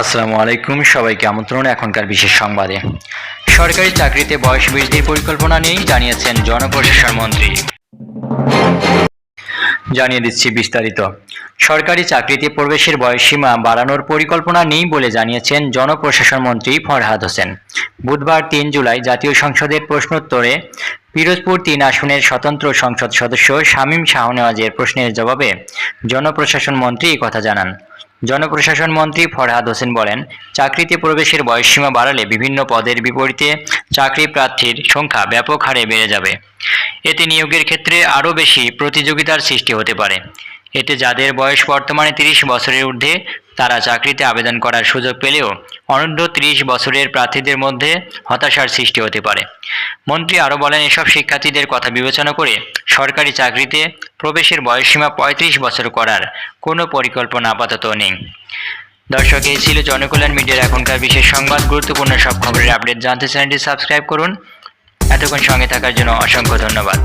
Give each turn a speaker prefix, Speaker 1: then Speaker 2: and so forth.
Speaker 1: আসসালামু আলাইকুম, সবাইকে আমন্ত্রণ, এখনকার বিশেষ সংবাদে। সরকারি চাকরিতে বয়স বৃদ্ধির পরিকল্পনা নিয়েই জানিয়েছেন জনপ্রশাসন মন্ত্রী। জানিয়ে দিচ্ছি বিস্তারিত। সরকারি চাকরিতে প্রবেশের বয়সসীমা বাড়ানোর পরিকল্পনা নেই বলে জানিয়েছেন জনপ্রশাসন মন্ত্রী ফরহাদ হোসেন। বুধবার তিন জুলাই জাতীয় সংসদের প্রশ্নোত্তরে পিরোজপুর তিন আসনের স্বতন্ত্র সংসদ সদস্য শামীম শাহনেওয়াজের প্রশ্নের জবাবে জনপ্রশাসন মন্ত্রী কথা জানান। জনপ্রশাসন মন্ত্রী ফরহাদ হোসেন বলেন, চাকরিতে প্রবেশের বয়সসীমা বাড়ালে বিভিন্ন পদের বিপরীতে চাকরি প্রার্থীর সংখ্যা ব্যাপক হারে বেড়ে যাবে। এতে নিয়োগের ক্ষেত্রে আরও বেশি প্রতিযোগিতার সৃষ্টি হতে পারে। এতে যাদের বয়স বর্তমানে তিরিশ বছরের ঊর্ধ্বে, তারা চাকরিতে আবেদন করার সুযোগ পেলেও অনূর্ধ্ব তিরিশ বছরের প্রার্থীদের মধ্যে হতাশার সৃষ্টি হতে পারে। মন্ত্রী আরও বলেন, এসব শিক্ষার্থীদের কথা বিবেচনা করে সরকারি চাকরিতে প্রবেশের বয়সসীমা পঁয়ত্রিশ বছর করার কোনো পরিকল্পনা আপাতত নেই। দর্শক, এই ছিল জনকল্যাণ মিডিয়ার এখনকার বিশেষ সংবাদ। গুরুত্বপূর্ণ সব খবরের আপডেট জানতে চ্যানেলটি সাবস্ক্রাইব করুন। এতক্ষণ সঙ্গে থাকার জন্য অসংখ্য ধন্যবাদ।